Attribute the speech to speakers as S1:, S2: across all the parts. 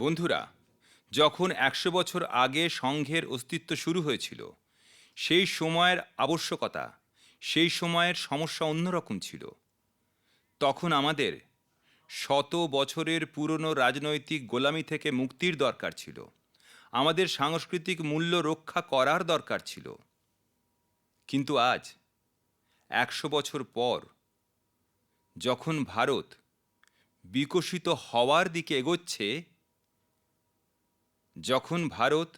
S1: বন্ধুরা, যখন একশো বছর আগে সংঘের অস্তিত্ব শুরু হয়েছিল, সেই সময়ের আবশ্যকতা, সেই সময়ের সমস্যা অন্যরকম ছিল। তখন আমাদের শত বছরের পুরনো রাজনৈতিক গোলামি থেকে মুক্তির দরকার ছিল। আমাদের সাংস্কৃতিক মূল্য রক্ষা করার দরকার ছিল। কিন্তু আজ, একশো বছর পর, যখন ভারত বিকশিত হওয়ার দিকে এগোচ্ছে যখন ভারত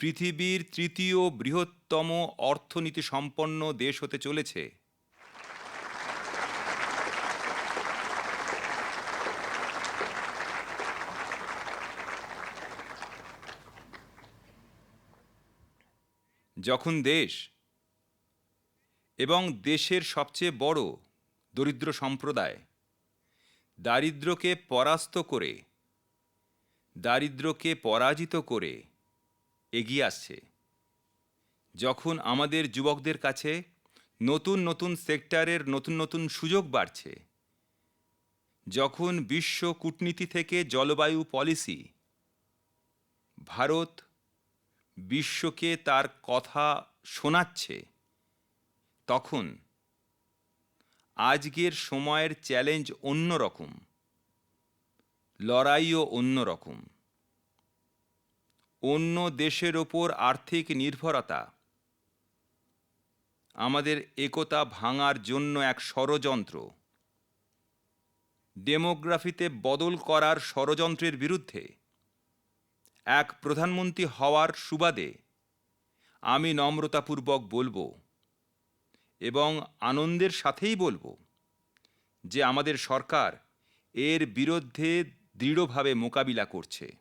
S1: পৃথিবীর তৃতীয় বৃহত্তম অর্থনীতি সম্পন্ন দেশ হতে চলেছে, যখন দেশ এবং দেশের সবচেয়ে বড় দরিদ্র সম্প্রদায় দারিদ্র্যকে পরাস্ত করে দারিদ্র্যকে পরাজিত করে এগিয়ে আসছে। যখন আমাদের যুবকদের কাছে নতুন নতুন সেক্টরের নতুন নতুন সুযোগ বাড়ছে, যখন বিশ্ব কূটনীতি থেকে জলবায়ু পলিসি, ভারত বিশ্বকে তার কথা শোনাচ্ছে, তখন আজকের সময়ের চ্যালেঞ্জ অন্যরকম। লড়াইও অন্যরকম অন্য দেশের ওপর আর্থিক নির্ভরতা। আমাদের একতা ভাঙার জন্য এক ষড়যন্ত্র। ডেমোগ্রাফিতে বদল করার ষড়যন্ত্রের বিরুদ্ধে। এক প্রধানমন্ত্রী হওয়ার সুবাদে আমি নম্রতাপূর্বক বলব এবং আনন্দের সাথেই বলব যে আমাদের সরকার এর বিরুদ্ধে দৃঢ়ভাবে মোকাবিলা করছে।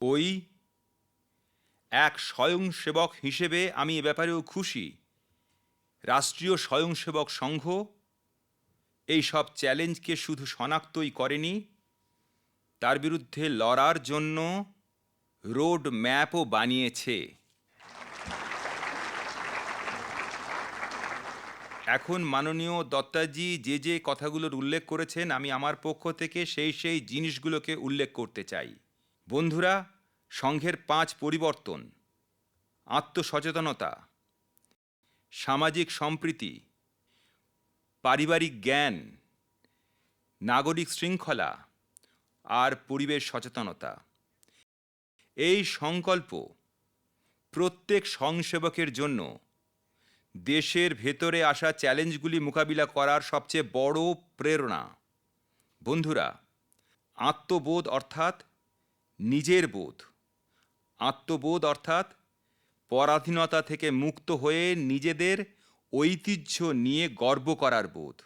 S1: ওই এক স্বয়ংসেবক হিসেবে আমি এ ব্যাপারেও খুশি। রাষ্ট্রীয় স্বয়ংসেবক সংঘ এই সব চ্যালেঞ্জকে শুধু শনাক্তই করেনি, তার বিরুদ্ধে লড়ার জন্য রোড ম্যাপও বানিয়েছে। এখন মাননীয় দত্তাজি যে যে কথাগুলোর উল্লেখ করেছেন, আমি আমার পক্ষ থেকে সেই সেই জিনিসগুলোকে উল্লেখ করতে চাই। বন্ধুরা, সংঘের পাঁচ পরিবর্তন। আত্মসচেতনতা। সামাজিক সম্প্রীতি। পারিবারিক জ্ঞান। নাগরিক শৃঙ্খলা। আর পরিবেশ সচেতনতা। এই সংকল্প প্রত্যেক সংসেবকের জন্য দেশের ভেতরে আসা চ্যালেঞ্জগুলি মোকাবিলা করার সবচেয়ে বড় প্রেরণা। বন্ধুরা, আত্মবোধ অর্থাৎ নিজের বোধ। আত্মবোধ অর্থাৎ পরাধীনতা থেকে মুক্ত হয়ে নিজেদের ঐতিহ্য নিয়ে গর্ব করার বোধ।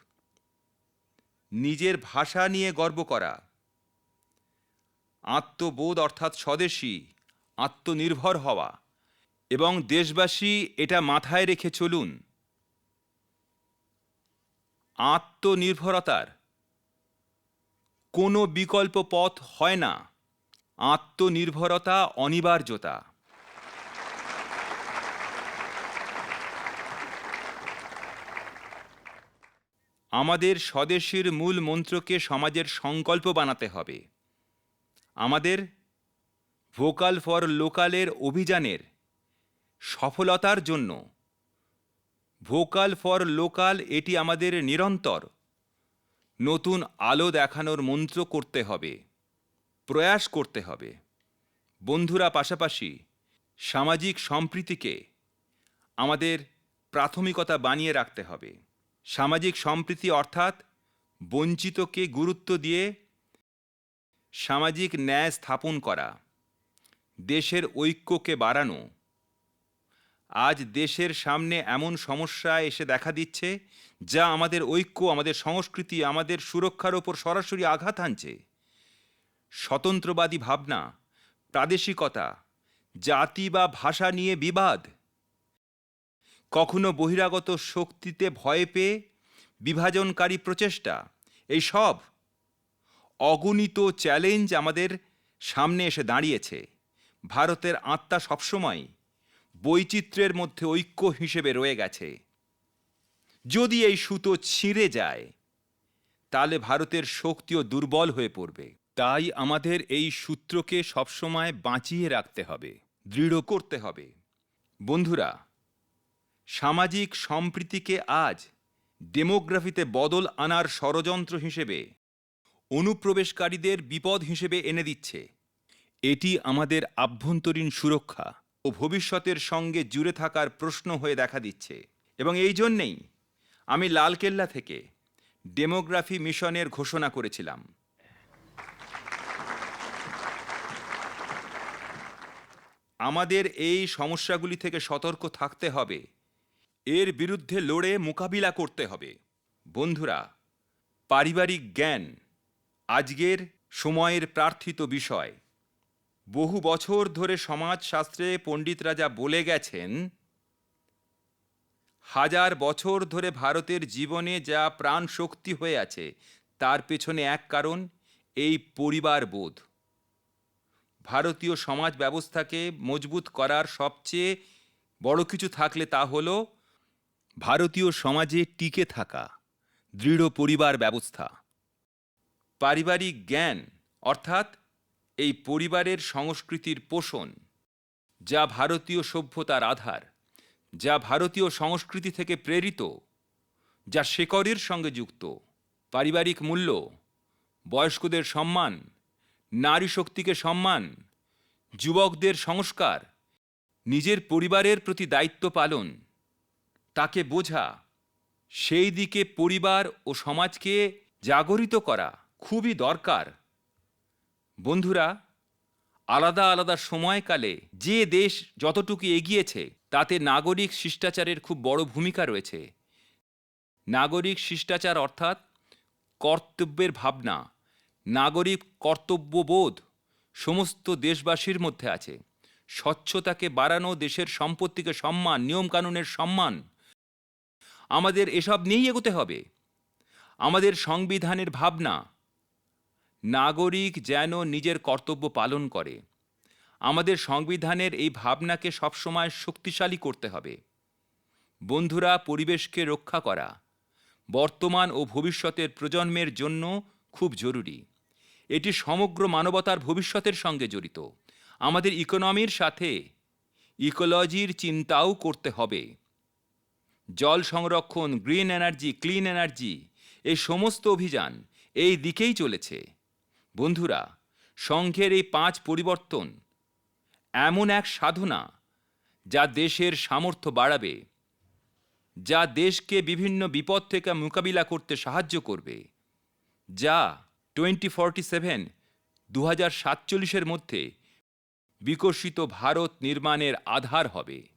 S1: নিজের ভাষা নিয়ে গর্ব করা। আত্মবোধ অর্থাৎ স্বদেশী, আত্মনির্ভর হওয়া। এবং দেশবাসী এটা মাথায় রেখে চলুন। আত্মনির্ভরতার কোনো বিকল্প পথ হয় না। আত্মনির্ভরতা, অনিবার্যতা। আমাদের স্বদেশীর মূল মন্ত্রকে সমাজের সংকল্প বানাতে হবে। আমাদের ভোকাল ফর লোকালের অভিযানের সফলতার জন্য। ভোকাল ফর লোকাল এটি আমাদের নিরন্তর। নতুন আলো দেখানোর মন্ত্র করতে হবে, প্রয়াস করতে হবে। বন্ধুরা পাশাপাশি সামাজিক সম্প্রীতিকে আমাদের প্রাথমিকতা বানিয়ে রাখতে হবে। সামাজিক সম্প্রীতি অর্থাৎ বঞ্চিতকে গুরুত্ব দিয়ে সামাজিক ন্যায় স্থাপন করা, দেশের ঐক্যকে বাড়ানো আজ দেশের সামনে এমন সমস্যা এসে দেখা দিচ্ছে যা আমাদের ঐক্য, আমাদের সংস্কৃতি, আমাদের সুরক্ষার ওপর সরাসরি আঘাত আনছে। স্বতন্ত্রবাদী ভাবনা, প্রাদেশিকতা, জাতি বা ভাষা নিয়ে বিবাদ। কখনো বহিরাগত শক্তিতে ভয় পেয়ে বিভাজনকারী প্রচেষ্টা, এই সব অগণিত চ্যালেঞ্জ আমাদের সামনে এসে দাঁড়িয়েছে। ভারতের আত্মা সবসময় বৈচিত্র্যের মধ্যে ঐক্য হিসেবে রয়ে গেছে। যদি এই সুতো ছিঁড়ে যায়, তাহলে ভারতের শক্তিও দুর্বল হয়ে পড়বে। তাই আমাদের এই সূত্রকে সবসময় বাঁচিয়ে রাখতে হবে, দৃঢ় করতে হবে। বন্ধুরা, সামাজিক সম্প্রীতিকে আজ ডেমোগ্রাফিতে বদল আনার ষড়যন্ত্র হিসেবে, অনুপ্রবেশকারীদের বিপদ হিসেবে এনে দিচ্ছে। এটি আমাদের আভ্যন্তরীণ সুরক্ষা। ও ভবিষ্যতের সঙ্গে জুড়ে থাকার প্রশ্ন হয়ে দেখা দিচ্ছে। এবং এই জন্যেই আমি লালকেল্লা থেকে ডেমোগ্রাফি মিশনের ঘোষণা করেছিলাম। আমাদের এই সমস্যাগুলি থেকে সতর্ক থাকতে হবে। এর বিরুদ্ধে লড়ে মোকাবিলা করতে হবে। বন্ধুরা, পারিবারিক জ্ঞান আজকের সময়ের প্রার্থিত বিষয়। বহু বছর ধরে সমাজশাস্ত্রে পণ্ডিতরা যা বলে গেছেন, হাজার বছর ধরে ভারতের জীবনে যা প্রাণ শক্তি হয়ে আছে, তার পেছনে এক কারণ, এই পরিবার বোধ ভারতীয় সমাজ ব্যবস্থাকে মজবুত করার সবচেয়ে বড় কিছু থাকলে তা হল, ভারতীয় সমাজে টিকে থাকা, দৃঢ় পরিবার ব্যবস্থা। পারিবারিক জ্ঞান, অর্থাৎ এই পরিবারের সংস্কৃতির পোষণ, যা ভারতীয় সভ্যতার আধার, যা ভারতীয় সংস্কৃতি থেকে প্রেরিত, যা শেকরের সঙ্গে যুক্ত, পারিবারিক মূল্য, বয়স্কদের সম্মান, নারী শক্তিকে সম্মান, যুবকদের সংস্কার, নিজের পরিবারের প্রতি দায়িত্ব পালন, তাকে বোঝা, সেই দিকে পরিবার ও সমাজকে জাগরিত করা খুবই দরকার। বন্ধুরা, আলাদা আলাদা সময়কালে যে দেশ যতটুকু এগিয়েছে, তাতে নাগরিক শিষ্টাচারের খুব বড় ভূমিকা রয়েছে। নাগরিক শিষ্টাচার অর্থাৎ কর্তব্যের ভাবনা, নাগরিক কর্তব্যবোধ সমস্ত দেশবাসীর মধ্যে আছে। স্বচ্ছতাকে বাড়ানো, দেশের সম্পত্তিকে সম্মান, নিয়মকানুনের সম্মান, আমাদের এসব নিয়েই এগোতে হবে। আমাদের সংবিধানের ভাবনা নাগরিক যেন নিজের কর্তব্য পালন করে। আমাদের সংবিধানের এই ভাবনাকে সবসময় শক্তিশালী করতে হবে। বন্ধুরা, পরিবেশকে রক্ষা করা বর্তমান ও ভবিষ্যতের প্রজন্মের জন্য খুব জরুরি। এটি সমগ্র মানবতার ভবিষ্যতের সঙ্গে জড়িত। আমাদের ইকোনমির সাথে ইকোলজির চিন্তাও করতে হবে। জল সংরক্ষণ, গ্রিন এনার্জি, ক্লিন এনার্জি, এই সমস্ত অভিযান এই দিকেই চলেছে। বন্ধুরা, সংঘের এই পাঁচ পরিবর্তন এমন এক সাধনা যা দেশের সামর্থ্য বাড়াবে, যা দেশকে বিভিন্ন বিপদ থেকে মোকাবিলা করতে সাহায্য করবে, যা টোয়েন্টি ফর্টি সেভেন দু হাজার সাতচল্লিশের মধ্যে বিকশিত ভারত নির্মাণের আধার হবে।